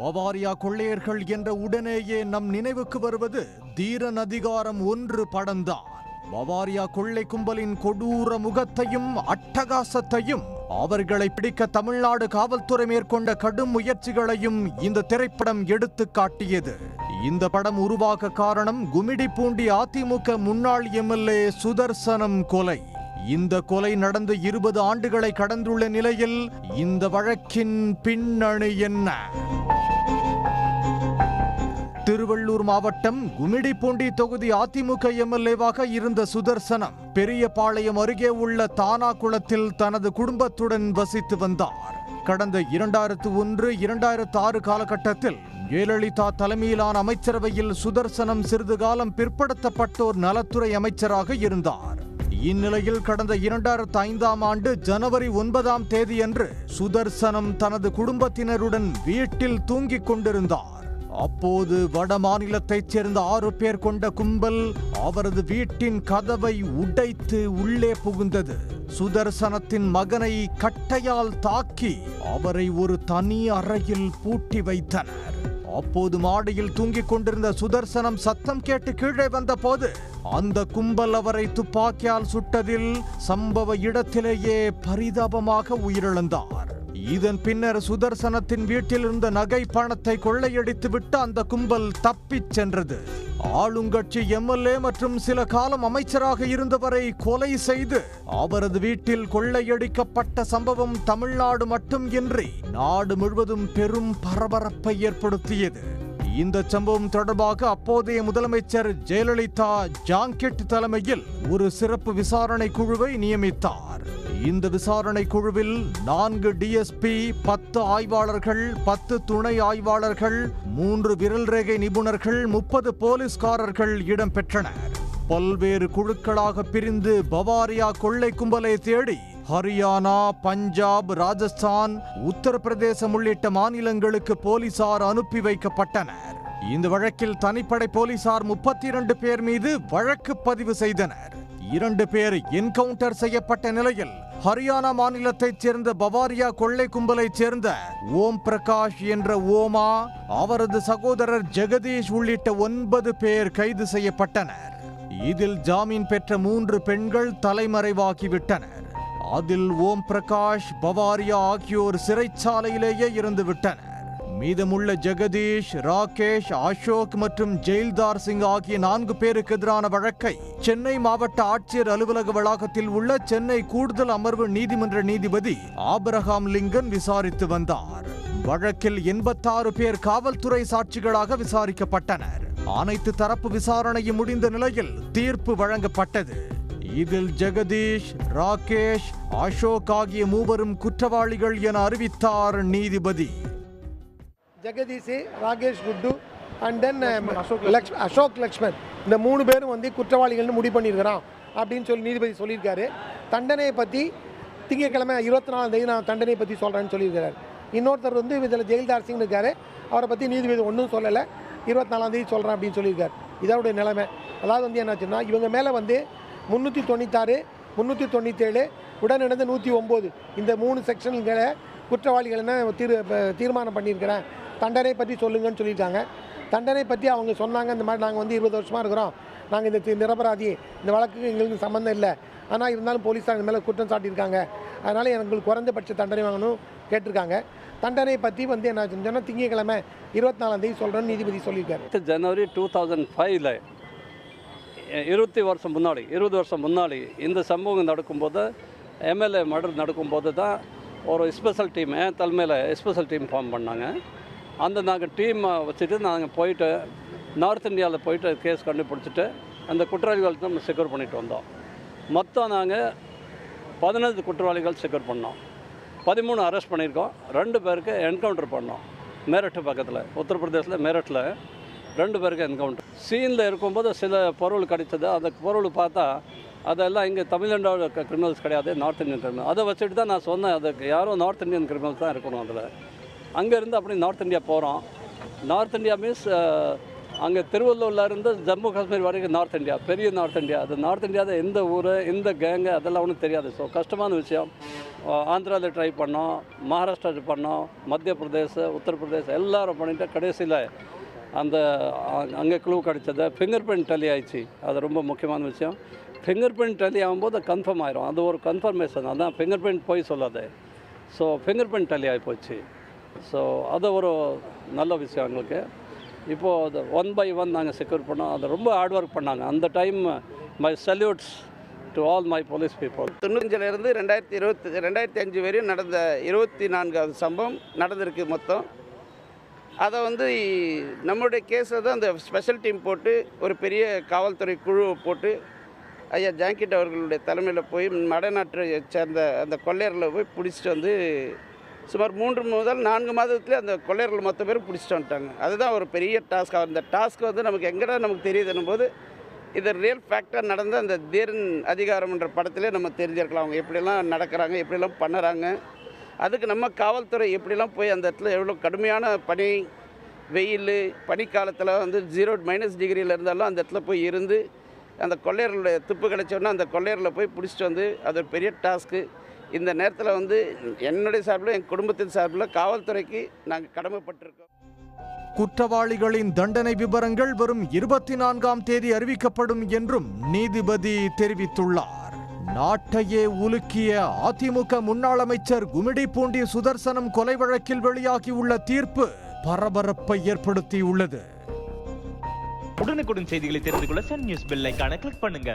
பவாரியா கொள்ளையர்கள் என்ற உடனேயே நம் நினைவுக்கு வருவது தீரன் அதிகாரம் ஒன்று படம்தான் பவாரியா கொள்ளை கும்பலின் கொடூர முகத்தையும் அட்டகாசத்தையும் அவர்களை பிடிக்க தமிழ்நாடு காவல்துறை மேற்கொண்ட கடும் முயற்சிகளையும் இந்த திரைப்படம் எடுத்து காட்டியது. இந்த படம் உருவாக காரணம் குமிடிப்பூண்டி அதிமுக முன்னாள் எம்எல்ஏ சுதர்சனம் கொலை. இந்த கொலை நடந்து இருபது ஆண்டுகளை கடந்துள்ள நிலையில் இந்த வழக்கின் பின்னணி என்ன? திருவள்ளூர் மாவட்டம் குமிடிப்பூண்டி தொகுதி அதிமுக எம்எல்ஏவாக இருந்த சுதர்சனம் பெரியபாளையம் அருகே உள்ள தானாகுளத்தில் தனது குடும்பத்துடன் வசித்து வந்தார். கடந்த இரண்டாயிரத்து ஒன்று இரண்டாயிரத்து ஆறு காலகட்டத்தில் ஜெயலலிதா தலைமையிலான அமைச்சரவையில் சுதர்சனம் சிறிது காலம் பிற்படுத்தப்பட்டோர் நலத்துறை அமைச்சராக இருந்தார். இந்நிலையில் கடந்த இரண்டாயிரத்து ஐந்தாம் ஆண்டு ஜனவரி ஒன்பதாம் தேதியன்று சுதர்சனம் தனது குடும்பத்தினருடன் வீட்டில் தூங்கிக் கொண்டிருந்தார். அப்போது வட மாநிலத்தைச் சேர்ந்த ஆறு பேர் கொண்ட கும்பல் அவரது வீட்டின் கதவை உடைத்து உள்ளே புகுந்தது. சுதர்சனத்தின் மகனை கட்டையால் தாக்கி அவரை ஒரு தனி அறையில் பூட்டி வைத்தனர். அப்போது மாடியில் தூங்கிக் கொண்டிருந்த சுதர்சனம் சத்தம் கேட்டு கீழே வந்தபோது அந்த கும்பல் அவரை துப்பாக்கியால் சுட்டதில் சம்பவ இடத்திலேயே பரிதாபமாக உயிரிழந்தார். இதன் பின்னர் சுதர்சனத்தின் வீட்டில் இருந்த நகை பணத்தை கொள்ளையடித்து விட்டு அந்த கும்பல் தப்பிச் சென்றது. ஆளுங்கட்சி எம்எல்ஏ மற்றும் சில காலம் அமைச்சராக இருந்தவரை கொலை செய்து அவரது வீட்டில் கொள்ளையடிக்கப்பட்ட சம்பவம் தமிழ்நாடு மட்டும் இன்றி நாடு முழுவதும் பெரும் பரபரப்பை ஏற்படுத்தியது. இந்த சம்பவம் தொடர்பாக அப்போதைய முதலமைச்சர் ஜெயலலிதா ஜாங்கெட் தலைமையில் ஒரு சிறப்பு விசாரணை குழுவை நியமித்தார். இந்த விசாரணை குழுவில் நான்கு டிஎஸ்பி பத்து ஆய்வாளர்கள் பத்து துணை ஆய்வாளர்கள் மூன்று விரல் ரேகை நிபுணர்கள் முப்பது போலீஸ்காரர்கள் இடம்பெற்றனர். பல்வேறு குழுக்களாக பிரிந்து பவாரியா கொள்ளை கும்பலை தேடி ஹரியானா பஞ்சாப் ராஜஸ்தான் உத்தரப்பிரதேசம் உள்ளிட்ட மாநிலங்களுக்கு போலீசார் அனுப்பி வைக்கப்பட்டனர். இந்த வழக்கில் தனிப்படை போலீசார் முப்பத்தி இரண்டு பேர் மீது வழக்கு பதிவு செய்தனர். இரண்டு பேர் என்கவுண்டர் செய்யப்பட்ட நிலையில் ஹரியானா மாநிலத்தைச் சேர்ந்த பவாரியா கொள்ளை கும்பலைச் சேர்ந்த ஓம் பிரகாஷ் என்ற ஓமா அவரது சகோதரர் ஜெகதீஷ் உள்ளிட்ட ஒன்பது பேர் கைது செய்யப்பட்டனர். இதில் ஜாமீன் பெற்ற மூன்று பெண்கள் தலைமறைவாகிவிட்டனர். அதில் ஓம் பிரகாஷ் பவாரியா ஆகியோர் சிறைச்சாலையிலேயே இருந்து விட்டனர் மீதமுள்ள ஜெகதீஷ் ராகேஷ் அசோக் மற்றும் ஜெயில்தார் சிங் ஆகிய நான்கு பேருக்கு எதிரான வழக்கை சென்னை மாவட்ட ஆட்சியர் அலுவலக வளாகத்தில் உள்ள சென்னை கூடுதல் அமர்வு நீதிமன்ற நீதிபதி ஆபிரகாம் லிங்கன் விசாரித்து வந்தார். வழக்கில் எண்பத்தாறு பேர் காவல்துறை சாட்சிகளாக விசாரிக்கப்பட்டனர். அனைத்து தரப்பு விசாரணையும் முடிந்த நிலையில் தீர்ப்பு வழங்கப்பட்டது. இதில் ஜெகதீஷ் ராகேஷ் அசோக் ஆகிய மூவரும் குற்றவாளிகள் என அறிவித்தார் நீதிபதி. Jagadish Rakesh good and then லக்ஷ் அசோக் லக்ஷ்மன் இந்த மூணு பேரும் வந்து குற்றவாளிகள்னு முடிவு பண்ணியிருக்கிறான் அப்படின்னு சொல்லி நீதிபதி சொல்லியிருக்காரு. தண்டனையை பற்றி திங்கட்கிழமை இருபத்தி நாலாம் தேதி நான் தண்டனையை பற்றி சொல்கிறேன்னு சொல்லியிருக்காரு இன்னொருத்தர் வந்து இதில் ஜெயில்தார் சிங் இருக்காரு. அவரை பற்றி நீதிபதி ஒன்றும் சொல்லலை. இருபத்தி நாலாம் தேதி சொல்கிறேன் அப்படின்னு சொல்லியிருக்காரு. இதோடைய நிலைமை. அதாவது வந்து என்னாச்சுன்னா இவங்க மேலே வந்து முந்நூற்றி தொண்ணூத்தாறு முந்நூற்றி தொண்ணூற்றேழு உடனிருந்து நூற்றி ஒம்பது. இந்த மூணு செக்ஷன்களை குற்றவாளிகள்னு தீர் தீர்மானம் பண்ணியிருக்கிறேன் தண்டனை பற்றி சொல்லுங்கன்னு சொல்லியிருக்காங்க. தண்டனை பற்றி அவங்க சொன்னாங்க. இந்த மாதிரி நாங்கள் வந்து இருபது வருஷமாக இருக்கிறோம். நாங்கள் இந்த தி- நிரபராதி. இந்த வழக்குக்கு எங்களுக்கு சம்மந்தம் இல்லை. ஆனால் இருந்தாலும் போலீஸார் இந்த மேலே குற்றம் சாட்டியிருக்காங்க. அதனால் எங்களுக்கு குறைந்தபட்ச தண்டனை வாங்கணும் கேட்டிருக்காங்க. தண்டனை பற்றி வந்து என்ன சொன்னால் திங்கட்கிழமை இருபத்தி நாலாம் தேதி சொல்கிறேன்னு நீதிபதி சொல்லியிருக்காரு. ஜனவரி டூ தௌசண்ட் ஃபைவ்ல இருபத்தி வருஷம் முன்னாடி இருபது வருஷம் முன்னாடி இந்த சம்பவம் நடக்கும்போது எம்எல்ஏ மர்டர் நடக்கும்போது தான் ஒரு ஸ்பெஷல் டீம் என் தலைமையில் ஸ்பெஷல் டீம் ஃபார்ம் பண்ணாங்க. அந்த நாங்கள் டீமை வச்சுட்டு நாங்கள் போயிட்டு நார்த் இந்தியாவில் போயிட்டு கேஸ் கண்டுபிடிச்சிட்டு அந்த குற்றவாளிகள் நம்ம செக்யூர் பண்ணிட்டு வந்தோம். மொத்தம் நாங்கள் பதினஞ்சு குற்றவாளிகள் செக்யூர் பண்ணோம். பதிமூணு அரெஸ்ட் பண்ணியிருக்கோம். ரெண்டு பேருக்கு என்கவுண்டர் பண்ணோம். மேரட்டு பக்கத்தில் உத்தரப்பிரதேசில் மேரட்டில். ரெண்டு பேருக்கு என்கவுண்டர் சீனில் இருக்கும்போது சில பொருள் கிடைச்சது அந்த பொருள் பார்த்தா அதெல்லாம் இங்கே தமிழ்நாடோட கிரிமினல்ஸ் கிடையாது நார்த் இந்தியன் கிரிமினல் அதை வச்சுட்டு தான் நான் சொன்னேன். அதுக்கு யாரும் நார்த் இந்தியன் கிரிமினல்ஸ் தான் இருக்கணும் அதில். அங்கேருந்து அப்படி நார்த் இந்தியா போகிறோம் நார்த் இந்தியா மீன்ஸ் அங்கே திருவள்ளூர்லேருந்து ஜம்மு காஷ்மீர் வரைக்கும் நார்த் இந்தியா பெரிய நார்த் இந்தியா அது நார்த் இந்தியாவில் எந்த ஊர் எந்த கேங்கு அதெல்லாம் ஒன்றும் தெரியாது. ஸோ கஷ்டமான விஷயம். ஆந்திராவில் ட்ரை பண்ணோம் மகாராஷ்டிராவில் பண்ணோம் மத்திய பிரதேச உத்தரப்பிரதேஷ் எல்லாரும் பண்ணிட்டு கடைசியில் அந்த அங்கே க்ளூ கிடச்சது ஃபிங்கர் பிரிண்ட் டலி ஆயிடுச்சு. அது ரொம்ப முக்கியமான விஷயம். ஃபிங்கர் பிரிண்ட் டலி ஆகும்போது கன்ஃபார்ம் ஆயிரும். அது ஒரு கன்ஃபர்மேஷன் அதான் ஃபிங்கர் பிரிண்ட் போய் சொல்லாது. ஸோ ஃபிங்கர் பிரிண்ட் டலி ஆகி போச்சு. ஸோ அது ஒரு நல்ல விஷயம் எங்களுக்கு. இப்போது அது ஒன் பை ஒன் நாங்கள் செக்யூர் பண்ணோம். அது ரொம்ப ஹார்ட் ஒர்க் பண்ணாங்க. அந்த time my salutes to all my police people தொண்ணூத்தஞ்சிலேருந்து ரெண்டாயிரத்தி இருபத்தி ரெண்டாயிரத்தி அஞ்சு வரையும் நடந்த இருபத்தி நான்காவது சம்பவம் நடந்திருக்கு மொத்தம். அதை வந்து நம்மளுடைய கேஸை தான் அந்த ஸ்பெஷல் டீம் போட்டு ஒரு பெரிய காவல்துறை குழுவை போட்டு ஐயா ஜாங்கிட் அவர்களுடைய தலைமையில் போய் மடநாட்டை சேர்ந்த அந்த கொள்ளையரில் போய் பிடிச்சிட்டு வந்து சுமார் மூன்று முதல் நான்கு மாதத்துல அந்த கொள்ளையர்கள் மொத்த பேரும் பிடிச்சிட்டு வந்துட்டாங்க. அதுதான் ஒரு பெரிய டாஸ்க் அந்த டாஸ்க் வந்து நமக்கு எங்கடா நமக்கு தெரியுதுன்னும் போது இது ரியல் ஃபேக்டாக நடந்த அந்த தீரன் அதிகாரம்ன்ற படத்திலே நம்ம தெரிஞ்சிருக்கலாம். அவங்க எப்படிலாம் நடக்கிறாங்க எப்படிலாம் பண்ணுறாங்க அதுக்கு நம்ம காவல்துறை எப்படிலாம் போய் அந்த இடத்துல எவ்வளோ கடுமையான பனி வெயில் பனிக்காலத்தில் வந்து ஜீரோ மைனஸ் டிகிரியில் இருந்தாலும் அந்த இடத்துல போய் இருந்து அந்த கொள்ளையர்களுடைய துப்பு கிடச்சோன்னா அந்த கொள்ளையரில் போய் பிடிச்சிட்டு வந்து அது ஒரு பெரிய டாஸ்க்கு இந்த நேரத்தில் வந்து என்னுடைய சார்பில் என் குடும்பத்தின் சார்பில் காவல்துறைக்கு நாங்கள் கடமைப்பட்டிருக்கோம். குற்றவாளிகளின் தண்டனை விவரங்கள் வரும் இருபத்தி நான்காம் தேதி அறிவிக்கப்படும் என்றும் நீதிபதி தெரிவித்துள்ளார். நாட்டையே உலுக்கிய அதிமுக முன்னாள் அமைச்சர் குமிடிப்பூண்டி சுதர்சனம் கொலை வழக்கில் வெளியாகியுள்ள தீர்ப்பு பரபரப்பை ஏற்படுத்தியுள்ளது. உடனுக்குடன் செய்திகளை தெரிந்து கொள்ள சன் நியூஸ் பெல் கிளிக் பண்ணுங்க.